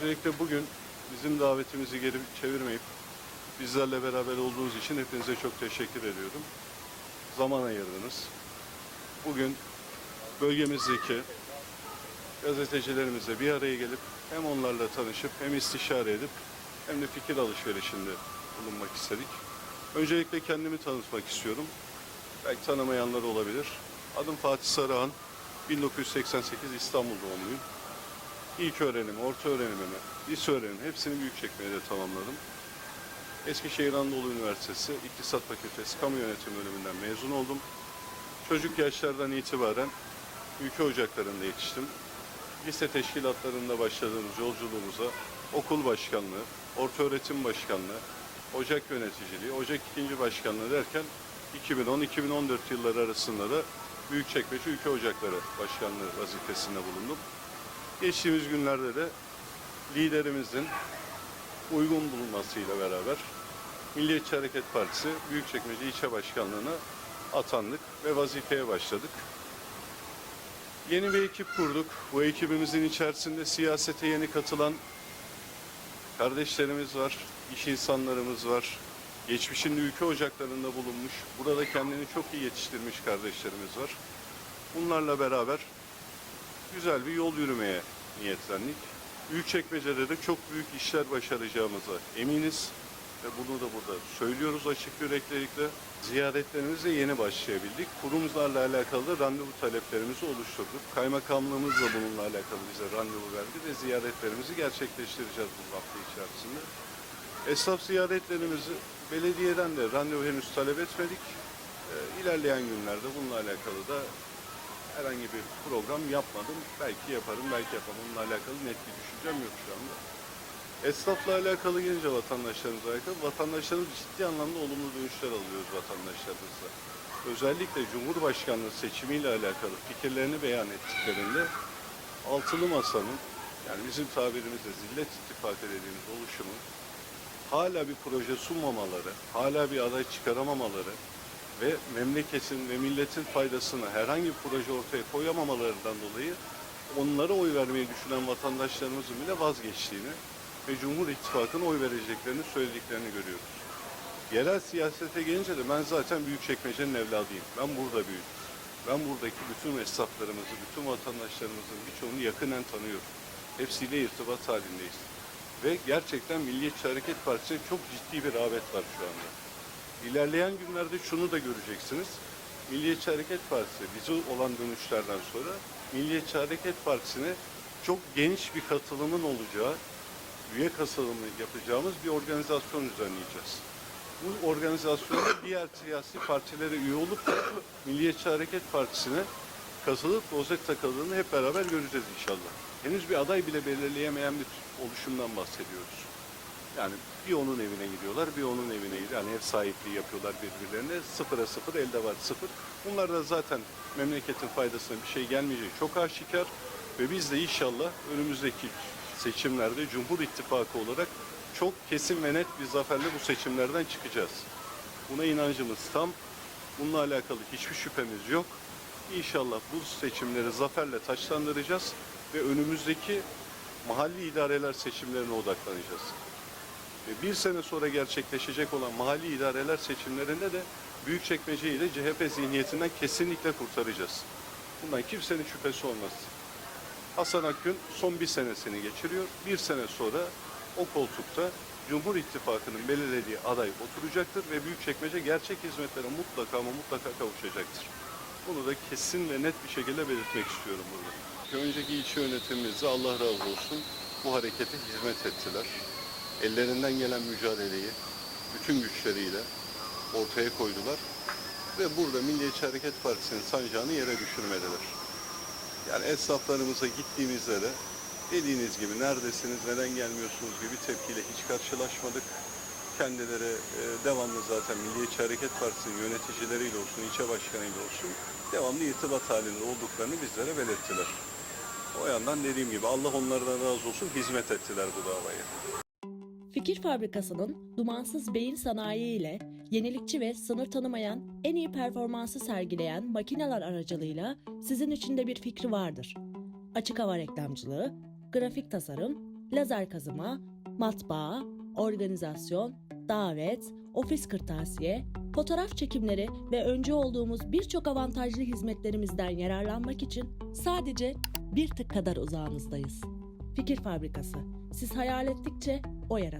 Öncelikle bugün bizim davetimizi geri çevirmeyip bizlerle beraber olduğunuz için hepinize çok teşekkür ediyorum. Zaman ayırdınız. Bugün bölgemizdeki gazetecilerimizle bir araya gelip hem onlarla tanışıp hem istişare edip hem de fikir alışverişinde bulunmak istedik. Öncelikle kendimi tanıtmak istiyorum. Belki tanımayanlar olabilir. Adım Fatih Sarıhan. 1988 İstanbul doğumluyum. İlk öğrenimi, orta öğrenimimi, lise öğrenimi hepsini Büyükçekmece'de tamamladım. Eskişehir Anadolu Üniversitesi İktisat Fakültesi Kamu Yönetimi bölümünden mezun oldum. Çocuk yaşlardan itibaren ülke ocaklarında yetiştim. Lise teşkilatlarında başladığımız yolculuğumuza okul başkanlığı, orta öğretim başkanlığı, ocak yöneticiliği, ocak ikinci başkanlığı derken 2010-2014 yılları arasında da Büyükçekmece Ülke Ocakları Başkanlığı vazifesinde bulundum. Geçtiğimiz günlerde de liderimizin uygun bulunmasıyla beraber Milliyetçi Hareket Partisi Büyükçekmece İlçe Başkanlığı'na atandık ve vazifeye başladık. Yeni bir ekip kurduk. Bu ekibimizin içerisinde siyasete yeni katılan kardeşlerimiz var, iş insanlarımız var. Geçmişinde ülke ocaklarında bulunmuş, burada kendini çok iyi yetiştirmiş kardeşlerimiz var. Bunlarla beraber güzel bir yol yürümeye niyetlendik. Büyükçekmece'de de çok büyük işler başaracağımıza eminiz ve bunu da burada söylüyoruz açık yüreklilikle. Ziyaretlerimize yeni başlayabildik. Kurumlarla alakalı da randevu taleplerimizi oluşturduk. Kaymakamlığımız da bununla alakalı bize randevu verdi ve ziyaretlerimizi gerçekleştireceğiz bu hafta içerisinde. Esnaf ziyaretlerimizi belediyeden de randevu henüz talep etmedik. Ee, ilerleyen günlerde bununla alakalı da herhangi bir program yapmadım. Belki yaparım, belki yapamam. Bununla alakalı net bir düşüncem yok şu anda. Esnafla alakalı gelince vatandaşlarımıza alakalı, vatandaşlarımız ciddi anlamda olumlu dönüşler alıyoruz vatandaşlarımızla. Özellikle Cumhurbaşkanlığı seçimiyle alakalı fikirlerini beyan ettiklerinde Altılı Masa'nın, yani bizim tabirimizde Zillet İttifakı dediğimiz oluşumun hala bir proje sunmamaları, hala bir aday çıkaramamaları ve memleketin ve milletin faydasına herhangi bir proje ortaya koyamamalarından dolayı onlara oy vermeyi düşünen vatandaşlarımızın bile vazgeçtiğini ve Cumhur İttifakı'na oy vereceklerini söylediklerini görüyoruz. Yerel siyasete gelince de ben zaten Büyükçekmece'nin evladıyım. Ben burada büyüdüm. Ben buradaki bütün esnaflarımızı, bütün vatandaşlarımızın birçoğunu yakından tanıyorum. Hepsiyle irtibat halindeyiz. Ve gerçekten Milliyetçi Hareket Partisi'ne çok ciddi bir rağbet var şu anda. İlerleyen günlerde şunu da göreceksiniz. Milliyetçi Hareket Partisi bize olan dönüşlerden sonra Milliyetçi Hareket Partisi'ne çok geniş bir katılımın olacağı, üye katılımı yapacağımız bir organizasyon düzenleyeceğiz. Bu organizasyonda diğer siyasi partilere üye olup da Milliyetçi Hareket Partisi'ne katılıp rozet takıldığını hep beraber göreceğiz inşallah. Henüz bir aday bile belirleyemeyen bir oluşumdan bahsediyoruz. Yani bir onun evine gidiyorlar, bir onun evine gidiyor. Yani ev sahipliği yapıyorlar birbirlerine. Sıfıra sıfır, elde var sıfır. Bunlar da zaten memleketin faydasına bir şey gelmeyecek çok aşikar. Ve biz de inşallah önümüzdeki seçimlerde Cumhur İttifakı olarak çok kesin ve net bir zaferle bu seçimlerden çıkacağız. Buna inancımız tam. Bununla alakalı hiçbir şüphemiz yok. İnşallah bu seçimleri zaferle taçlandıracağız ve önümüzdeki mahalli idareler seçimlerine odaklanacağız. Bir sene sonra gerçekleşecek olan mahalli idareler seçimlerinde de Büyükçekmece'yi de CHP zihniyetinden kesinlikle kurtaracağız. Bundan kimsenin şüphesi olmaz. Hasan Akgün son bir senesini geçiriyor. Bir sene sonra o koltukta Cumhur İttifakı'nın belirlediği aday oturacaktır ve Büyükçekmece gerçek hizmetlere mutlaka ama mutlaka kavuşacaktır. Bunu da kesin ve net bir şekilde belirtmek istiyorum burada. Önceki ilçe yönetimimizde Allah razı olsun bu harekete hizmet ettiler. Ellerinden gelen mücadeleyi bütün güçleriyle ortaya koydular ve burada Milliyetçi Hareket Partisi'nin sancağını yere düşürmediler. Yani esnaflarımıza gittiğimizde de dediğiniz gibi neredesiniz, neden gelmiyorsunuz gibi tepkiyle hiç karşılaşmadık. Kendileri e, devamlı zaten Milliyetçi Hareket Partisi'nin yöneticileriyle olsun, ilçe başkanıyla olsun devamlı irtibat halinde olduklarını bizlere belirttiler. O yandan dediğim gibi Allah onlardan razı olsun hizmet ettiler bu davaya. Fikir Fabrikası'nın dumansız beyin sanayi ile yenilikçi ve sınır tanımayan en iyi performansı sergileyen makineler aracılığıyla sizin için de bir fikri vardır. Açık hava reklamcılığı, grafik tasarım, lazer kazıma, matbaa, organizasyon, davet, ofis kırtasiye, fotoğraf çekimleri ve önce olduğumuz birçok avantajlı hizmetlerimizden yararlanmak için sadece bir tık kadar uzağınızdayız. Fikir Fabrikası. Siz hayal ettikçe o yaratır.